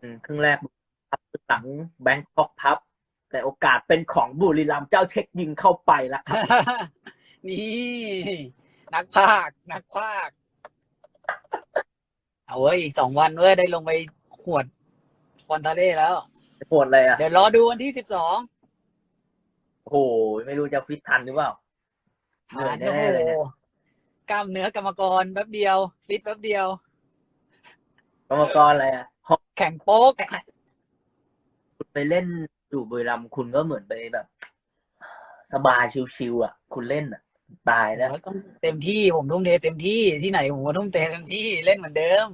อืมครึ่งแรกพับหลังแบงคอกพับ แต่โอกาสเป็นของบุรีรัมย์เจ้าเช็คยิงเข้าไปแล้วครับ นี่ นักภาค นักภาค เอาเว้ยอีกสองวันเว้ยได้ลงไปขวดฟอนตาเล่แล้วปวดเลยอะ เดี๋ยวรอดูวันที่สิบสองโอ้โห ไม่รู้จะฟิตทันหรือเปล่าเหนื่อยแน่โอ้โหเลยเนี่ยกล้ามเนื้อกรรมกรแป๊บเดียว ฟิตแป๊บเดียว กรรมกรอะไรอะพอ แข่งโป๊กคุณไปเล่นอยู่บุรีรัมย์คุณก็เหมือนไปแบบ สบายชิวๆอะ คุณเล่นอะ ตายแล้วต้องเต็มที่ผมทุ่มเทเต็มที่ที่ไหนผมก็ทุ่มเทเต็มที่เล่นเหมือนเดิม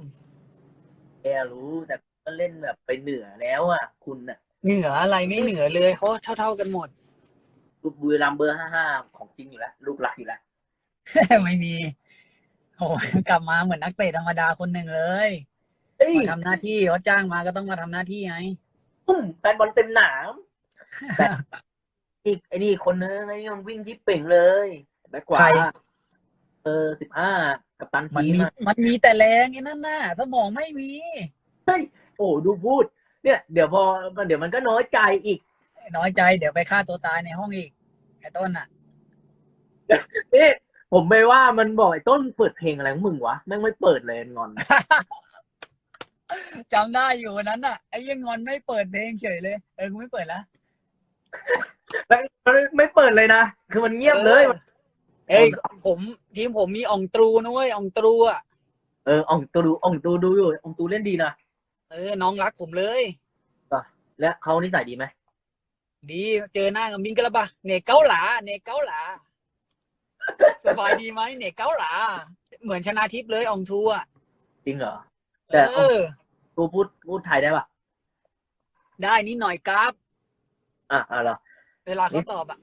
แกรู้แต่ก็เล่นแบบไปเหนือแล้วอะ คุณอะ เหนืออะไรไม่เหนือเลยเขาเท่า ๆกันหมดลูกบุรีรัมย์เบอร์ห้าห้าของจริงอยู่แล้วลูกหลักอยู่แล้วไม่มีโอ้ยกลับมาเหมือนนักเตะธรรมดาคนหนึ่งเลย เฮ้ยมาทำหน้าที่เขาจ้างมาก็ต้องมาทำหน้าที่ไงปุ้มแฟนบอลเต็มหนามแต่อีกไอ้นี่คนนึงไอ้นี่มันวิ่งที่เป่งเลยแบ็คขวาใคร เออสิบห้ากับตันมันทีมมีอะมันมีแต่แรงไอ้นั่นน่ะสมองไม่มีโอ้ดูพูด เนี่ย เดี๋ยวพอเดี๋ยวมันก็น้อยใจอีกน้อยใจเดี๋ยวไปฆ่าตัวตายในห้องอีกไอ้ต้นน่ะ นี่ผมไปว่ามันบอกไอ้ต้นเปิดเพลงอะไรของมึงวะแม่งไม่เปิดเลยงอน จำได้อยู่วันนั้นน่ะไอ้ยังงอนไม่เปิดเพลงเฉยเลย เออกูไม่เปิดละแม่งมันไม่เปิดเลยนะ คือมันเงียบเลย เอ้ยผมทีมผมมีอ่องตรูนะเว้ยอ่องตรูอะเอออ่องตูดูอ่องตูดูอยู่อ่องตูเล่นดีนะเออ น้องรักผมเลยและเขานิสัยดีไหมดีเจอหน้ากับมิงกะละบะเนเกาหลาเนเกาหลาสบายดีไหมเนเกาหลา เหมือนชนะทิพย์เลยอ่องทูอะจริงเหรอเอแต่อ ตูพูดพูดไทยได้ปะได้นิดหน่อยครับ อะอะเหรอเวลาเขาตอบอะ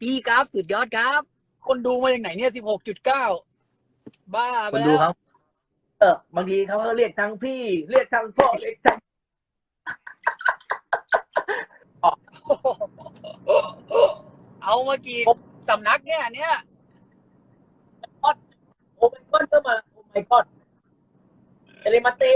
พี่ครับสุดยอดครับ คนดูมาจากไหนเนี่ยสิบหกจุดเก้าบ้าไปคนแล้วดูเขาเออบางทีเขาก็เรียกทั้งพี่ เรียกทั้งพ่อเรียกทั้งเอามากี่สำนักเนี่ยเนี่ย โอ้ my god ก็มาโอ้ my god เอเลมาเต้